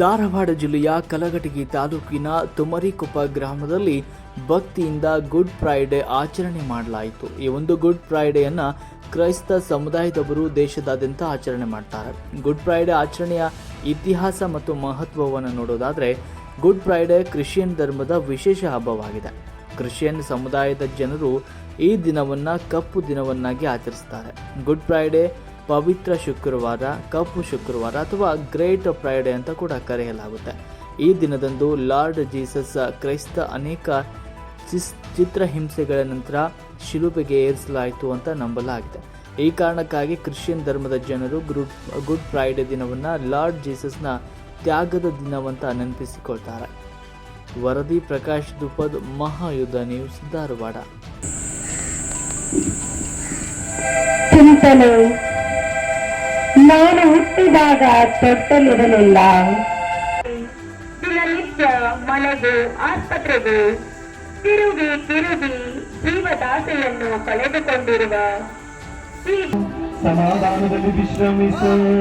ಧಾರವಾಡ ಜಿಲ್ಲೆಯ ಕಲಘಟಗಿ ತಾಲೂಕಿನ ತುಮರಿಕೊಪ್ಪ ಗ್ರಾಮದಲ್ಲಿ ಭಕ್ತಿಯಿಂದ ಗುಡ್ ಫ್ರೈಡೆ ಆಚರಣೆ ಮಾಡಲಾಯಿತು. ಈ ಒಂದು ಗುಡ್ ಫ್ರೈಡೆಯನ್ನು ಕ್ರೈಸ್ತ ಸಮುದಾಯದವರು ದೇಶದಾದ್ಯಂತ ಆಚರಣೆ ಮಾಡ್ತಾರೆ. ಗುಡ್ ಫ್ರೈಡೆ ಆಚರಣೆಯ ಇತಿಹಾಸ ಮತ್ತು ಮಹತ್ವವನ್ನು ನೋಡೋದಾದರೆ, ಗುಡ್ ಫ್ರೈಡೆ ಕ್ರಿಶ್ಚಿಯನ್ ಧರ್ಮದ ವಿಶೇಷ ಹಬ್ಬವಾಗಿದೆ. ಕ್ರಿಶ್ಚಿಯನ್ ಸಮುದಾಯದ ಜನರು ಈ ದಿನವನ್ನು ಕಪ್ಪು ದಿನವನ್ನಾಗಿ ಆಚರಿಸ್ತಾರೆ. ಗುಡ್ ಫ್ರೈಡೆ ಪವಿತ್ರ ಶುಕ್ರವಾರ, ಕಪ್ಪು ಶುಕ್ರವಾರ ಅಥವಾ ಗ್ರೇಟ್ ಫ್ರೈಡೇ ಅಂತ ಕೂಡ ಕರೆಯಲಾಗುತ್ತೆ. ಈ ದಿನದಂದು ಲಾರ್ಡ್ ಜೀಸಸ್ ಕ್ರೈಸ್ತ ಅನೇಕ ಚಿಸ್, ಚಿತ್ರಹಿಂಸೆಗಳ ನಂತರ ಶಿಲುಬೆಗೆ ಏರಿಸಲಾಯಿತು ಅಂತ ನಂಬಲಾಗಿದೆ. ಈ ಕಾರಣಕ್ಕಾಗಿ ಕ್ರಿಶ್ಚಿಯನ್ ಧರ್ಮದ ಜನರು ಗುಡ್ ಗುಡ್ ಫ್ರೈಡೆ ದಿನವನ್ನು ಲಾರ್ಡ್ ಜೀಸಸ್ನ ತ್ಯಾಗದ ದಿನವಂತ ನೆನಪಿಸಿಕೊಳ್ತಾರೆ. ವರದಿ ಪ್ರಕಾಶ್ ದುಪದ್ ಮಹಾಯುದ್ಧ ನ್ಯೂಸ್ ಧಾರವಾಡ. ಹುಟ್ಟಿದಾಗ ತೊಟ್ಟಲಿರಲಿಲ್ಲ ದಿನನಿತ್ಯ ಮನೆಗೆ ಆಸ್ಪತ್ರೆಗೆ ತಿರುಗಿ ತಿರುಗಿ ಜೀವದಾಸೆಯನ್ನು ಕಳೆದುಕೊಂಡಿರುವ ಈ ಸಮಾಧಾನದಲ್ಲಿ ವಿಶ್ರಮಿಸಲಿ